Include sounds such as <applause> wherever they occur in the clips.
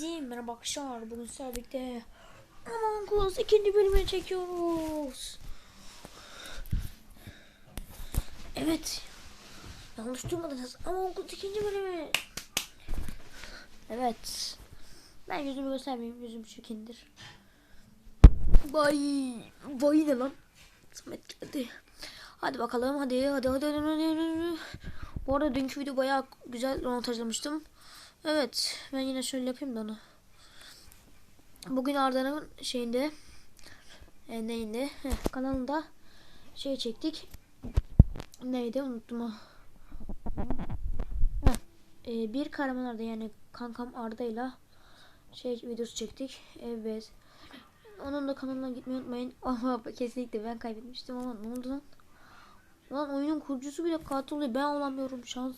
Hepinize merhaba arkadaşlar. Bugün sizlerle birlikte Among Us ikinci bölümünü çekiyoruz. Evet. Yanlış duymadınız. Among Us ikinci bölümü. Evet. Ben yüzümü göstermeyeyim. Yüzüm çirkindir. Vay. Vay ne lan? Samet geldi. Hadi bakalım. Hadi hadi hadi hadi. hadi. Bu arada dünkü video bayağı güzel montajlamıştım. Evet. Ben yine şöyle yapayım da onu. Bugün Arda'nın şeyinde e, neyinde Heh, kanalında şey çektik. Neydi unuttum e, bir kahraman Arda yani kankam Arda'yla şey videosu çektik. Evet. Onun da kanalına gitmeyi unutmayın. <laughs> Ama kesinlikle ben kaybetmiştim ama ne oldu lan? Lan oyunun kurucusu bile katil oluyor. Ben olamıyorum şans.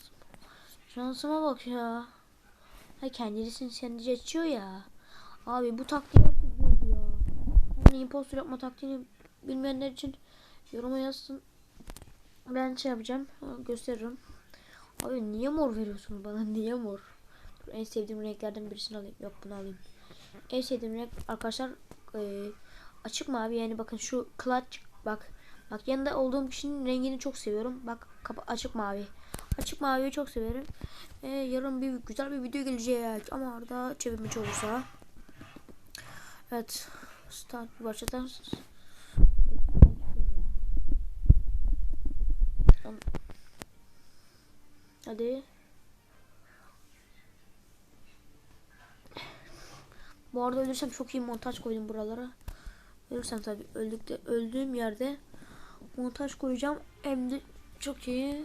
Şansıma bak ya. Ha kendisini kendi geçiyor ya. Abi bu taktiği buldu ya. Hani impostor yapma taktiğini bilmeyenler için yoruma yazsın. Ben şey yapacağım. Gösteririm. Abi niye mor veriyorsun bana? <laughs> Niye mor? Dur, en sevdiğim renklerden birisini alayım. Yok bunu alayım. En sevdiğim renk arkadaşlar e, açık mavi yani bakın şu clutch bak bak yanında olduğum kişinin rengini çok seviyorum. Bak açık mavi. Açık maviyi çok severim. Ee, yarın bir güzel bir video gelecek ama orada çevirmiş olursa. Evet. Start? Tamam. Hadi. Bu arada ölürsem çok iyi montaj koydum buralara. Ölürsem tabii öldükte öldüğüm yerde montaj koyacağım. Hem de çok iyi.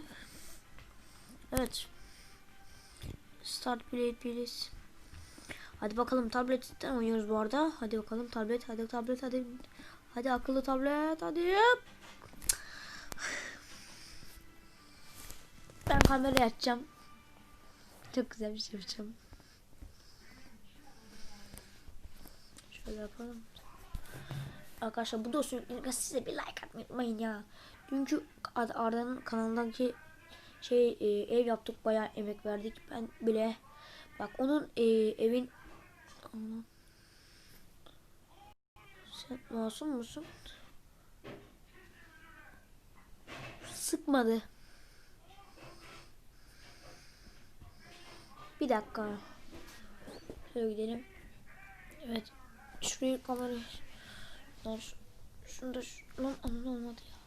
Evet. Start play please. Hadi bakalım tabletten oynuyoruz bu arada. Hadi bakalım tablet. Hadi tablet hadi. Hadi akıllı tablet hadi. Ben kamerayı açacağım. Çok güzel bir şey yapacağım. Şöyle yapalım. Arkadaşlar bu dostum size bir like atmayı unutmayın ya. Dünkü Ar- Arda'nın kanalındaki şey e, ev yaptık bayağı emek verdik. Ben bile bak onun e, evin sen masum musun? Sıkmadı. Bir dakika. Şöyle gidelim. Evet. Şuraya kamerayı şunu da şu, lan aman olmadı ya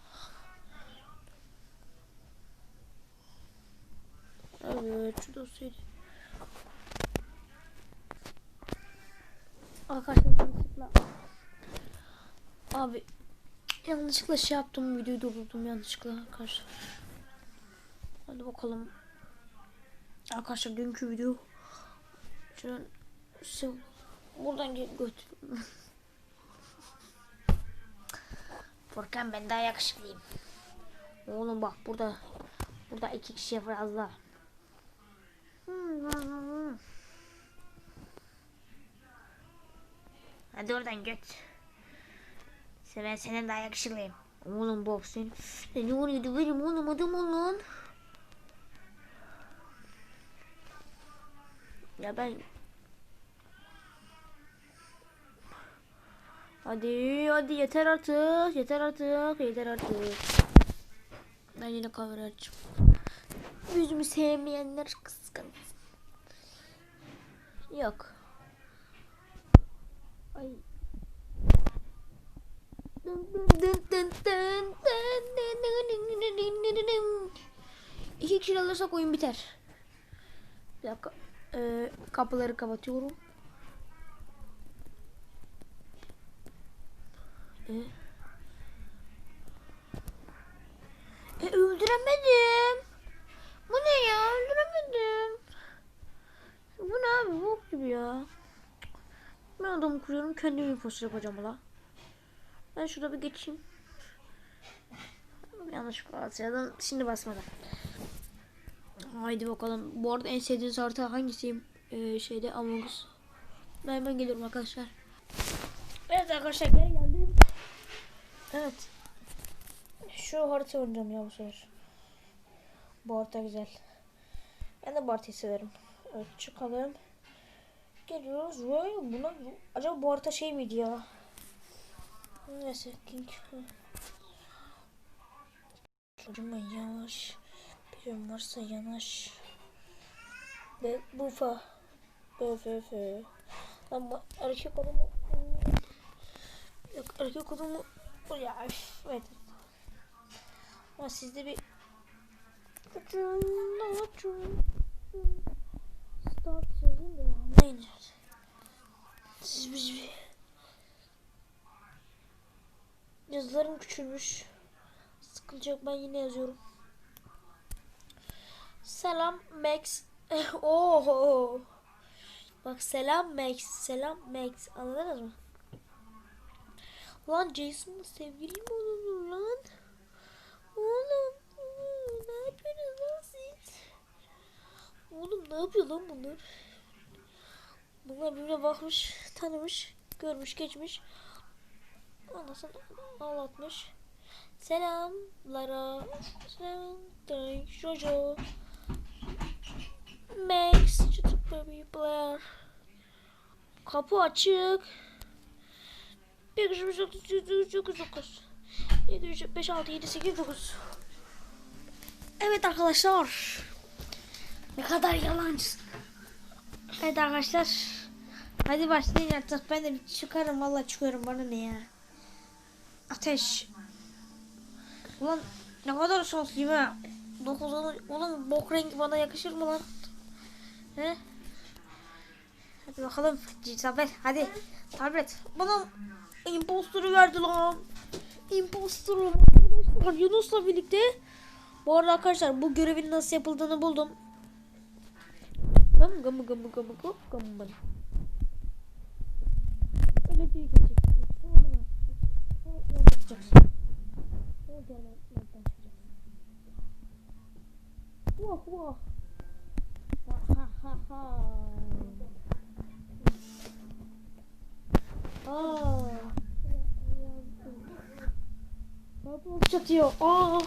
Evet şu dosyayı. Arkadaşlar. Abi yanlışlıkla şey yaptım videoyu durdurdum yanlışlıkla arkadaşlar. Hadi bakalım. Arkadaşlar dünkü video. Şuradan şey, buradan gel götür. <laughs> Furkan ben daha yakışıklıyım. Oğlum bak burada burada iki kişiye fazla. Hadi oradan göt. Ben senin daha yakışıklıyım. Oğlum bak sen. Ne oluyordu benim oğlum adam ol lan. Ya ben... Hadi hadi yeter artık. Yeter artık. Yeter artık. Ben yine kamera açayım. Yüzümü sevmeyenler kıskansın. Dın dın. İki kişi alırsak oyun biter. Bir dakika. Ee, kapıları kapatıyorum. Ee, e, öldüremedim. Bu ne ya? Öldüremedim. Bu ne abi? Bok gibi ya. Ben adamı kuruyorum. Kendimi imposter yapacağım la. Ben şurada bir geçeyim. Yanlış basıyordum. Şimdi basmadan. Haydi bakalım. Bu arada en sevdiğiniz harita hangisi? Ee, şeyde Among Us. Ben hemen geliyorum arkadaşlar. Evet arkadaşlar geri geldim. Evet. Şu harita oynayacağım ya bu sefer. Bu harita güzel. Ben de bu haritayı severim. Evet çıkalım. Geliyoruz ve buna acaba bu harita şey miydi ya? Neyse King. Çocuğuma yavaş. Birim varsa yanaş. Ve bufa. Böföfö. Ama erkek adamı... Yok erkek adamı... Ya evet. Ama sizde bir... Çocuğum, çocuğum. Bir... Yazılarım küçülmüş. Sıkıntı yok ben yine yazıyorum. Selam Max. <laughs> Oho. Bak selam Max. Selam Max. Anladınız mı? Lan Jason'la sevgili mi olunur lan? Oğlum. Ne yapıyorsunuz lan siz? Oğlum ne yapıyor lan bunlar? Bunlar birbirine bakmış, tanımış, görmüş, geçmiş. Ondan sonra ağlatmış. Selam Lara. Selam Drake, Jojo. Max, çıtık baby Blair. Kapı açık. 1 3 5 6 7 9 9 7 3 5 6 7 8 9 Evet arkadaşlar. Ne kadar yalancısın. Evet arkadaşlar. Hadi başlayın artık. Ben de bir çıkarım. Vallahi çıkıyorum. Bana ne ya. Ateş. Ulan ne kadar şanslıyım ha. 9 oğlum bok rengi bana yakışır mı lan? He? Hadi bakalım. Tablet hadi. Tablet. Bana imposter'ı verdi lan. Imposter'ı. Yunus'la birlikte. Bu arada arkadaşlar bu görevin nasıl yapıldığını buldum. Gam gam gam gam gam gam. Elektriği kesecek. Sonra ne yapacaksın? Vah vah. Ha ha ha. Aa. Kapı çatıyor. Aa.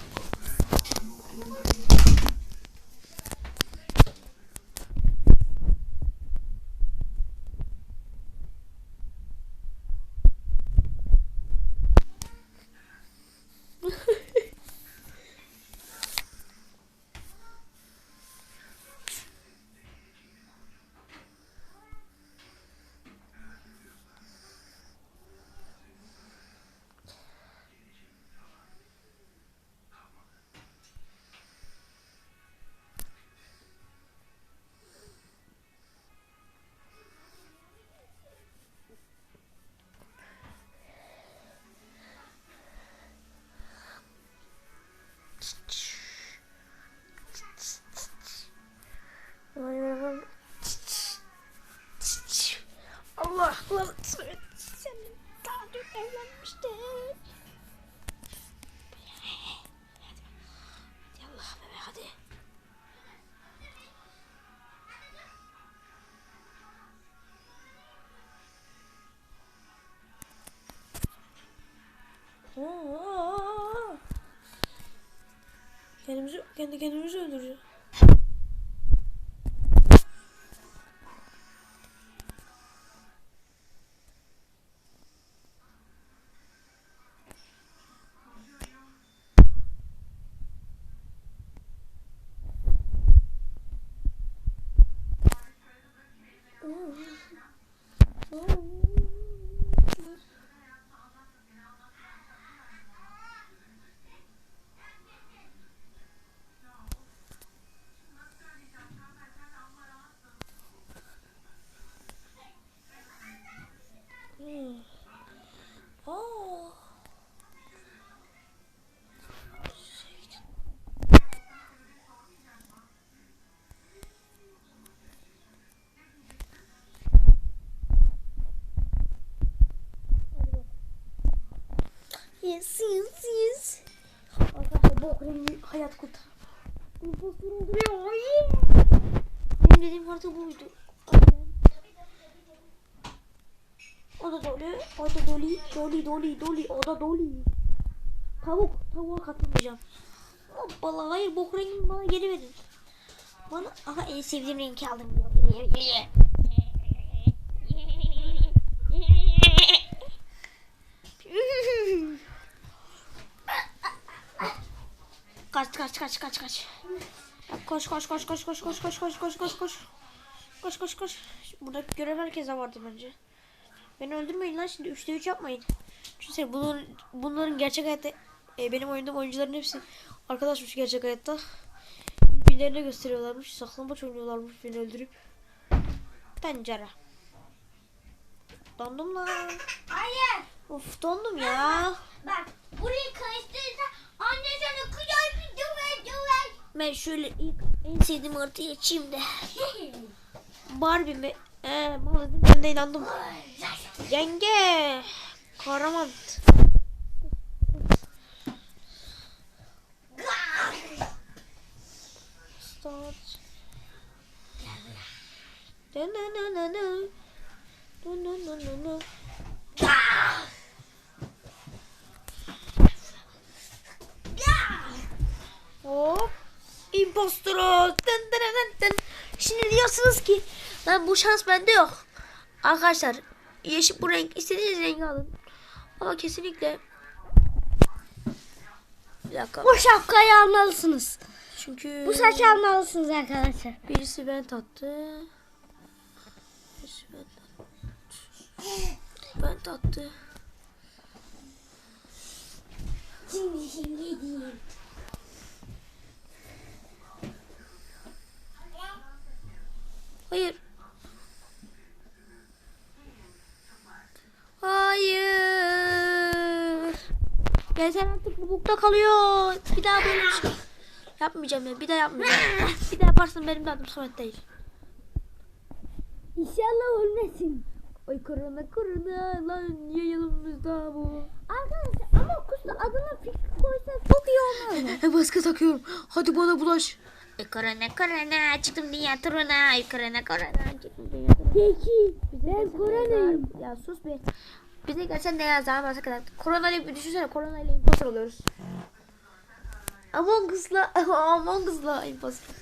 Kendi kendimizi öldüreceğiz. Yes, yes, yes. Arkadaşlar bu okulun hayat kurtar. Impostor oluyor. Benim dediğim harita buydu. O da dolu. O da doli. Doli doli doli. O da doli. Tavuk. Tavuğa katılmayacağım. Hoppala hayır bok rengini bana geri verin. Bana aha en sevdiğim rengi aldım. Kaç kaç kaç kaç kaç. Koş koş koş koş koş koş koş koş koş koş koş. Koş koş koş. Burada görev herkese vardı bence. Beni öldürmeyin lan şimdi 3'te 3 yapmayın. Çünkü bunların, bunların gerçek hayatta e, benim oynadığım oyuncuların hepsi arkadaşmış gerçek hayatta. Birbirlerine gösteriyorlarmış. Saklambaç oynuyorlarmış beni öldürüp. Pencere. Dondum lan. Hayır. Of dondum ya. Bak burayı karıştırırsa anne sana döver. Ben şöyle ilk en sevdiğim artıyı açayım da. Barbie mi? Ee, maalesef ben de inandım. Yenge. Kahraman. Start. Na na na na na. Na na na na na. Hop. Impostoro. Dın dın dın dın. Şimdi diyorsunuz ki lan bu şans bende yok. Arkadaşlar yeşil bu renk istediğiniz rengi alın. Ama kesinlikle bir dakika. Bu şapkayı almalısınız. Çünkü Bu saçı almalısınız arkadaşlar. birisi ben tattı. Birisi ben tattı. Ben tattı. Şimdi şimdi diyeyim. Hayır. Hayır. Yeter artık bu bukta kalıyor. Bir daha böyle bir şey yapmayacağım ya. Bir daha yapmayacağım. <laughs> bir daha yaparsan benim de adım Samet değil. İnşallah ölmesin. Ay korona korona lan niye yanımızda bu? Arkadaşlar ama kusta adına fikir koysa çok iyi olmaz. E <laughs> maske takıyorum. Hadi bana bulaş. E korona korona çıktım dünya turuna. Ay korona korona çıktım dünya turuna. Peki ben koronayım. Ya sus be. Bize gelsen ne yazar maske kadar. Korona ile bir düşünsene korona ile imposter oluyoruz. Among Us'la <laughs> Among Us'la imposter.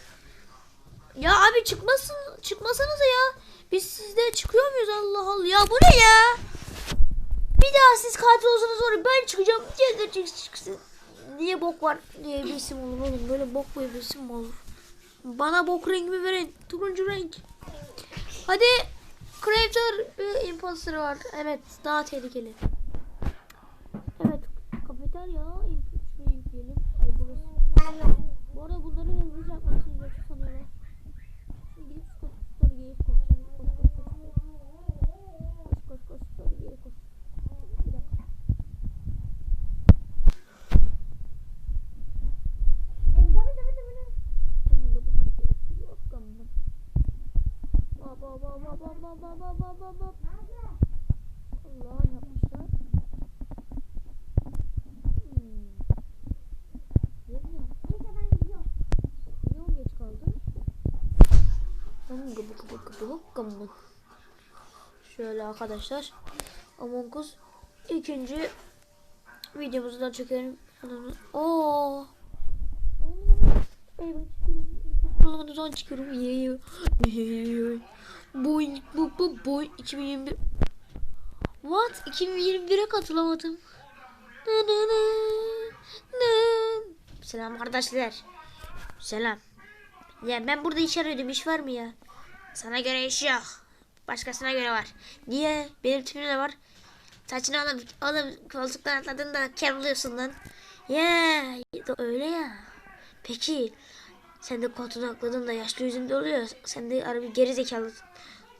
Ya abi çıkmasın çıkmasanıza ya. Biz sizde çıkıyor muyuz Allah Allah ya bu ne ya? Bir daha siz katil olsanız ya, ben çıkacağım. Diğerleri çıksın. Niye bok var diye bir isim olur oğlum. Böyle bok böyle bir isim olur? Bana bok rengimi verin. Turuncu renk. Hadi. Creator ve Imposter var. Evet daha tehlikeli. Evet. Kafeterya. Şurayı yükleyelim. Ay burası. Bu arada bunları hızlıca yapmalısınız. Yoksa sanıyorlar. Şimdi gidip şu kutuları geri koşacağım. Koş koş koş. Koş koş koş. Şöyle geri koş. Bir dakika. Bunun da bu kutu yok ama. Baba baba baba baba baba baba. Allah yapmışlar. Hmm. Yeni yaptı. Niye o geç kaldı? Gıbı gıbı gıbı gıbı. Şöyle arkadaşlar. Among Us ikinci videomuzu da çekelim. Oo. Evet, çıkıyorum. Buradan çıkıyorum. Yeah. Yeah. Boing bu bu boy 2021. What? 2021'e katılamadım. Nı nı nı. Nı. Selam kardeşler. Selam. Ya ben burada iş arıyordum. iş var mı ya? Sana göre iş yok. Başkasına göre var. Niye? Benim tipimde de var. Saçını alıp, alıp koltuktan atladın da kel lan. Ya öyle ya. Peki sen de koltuğuna atladın da yaşlı yüzünde oluyor. Sen de araba geri zekalısın.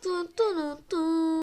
Dun dun dun.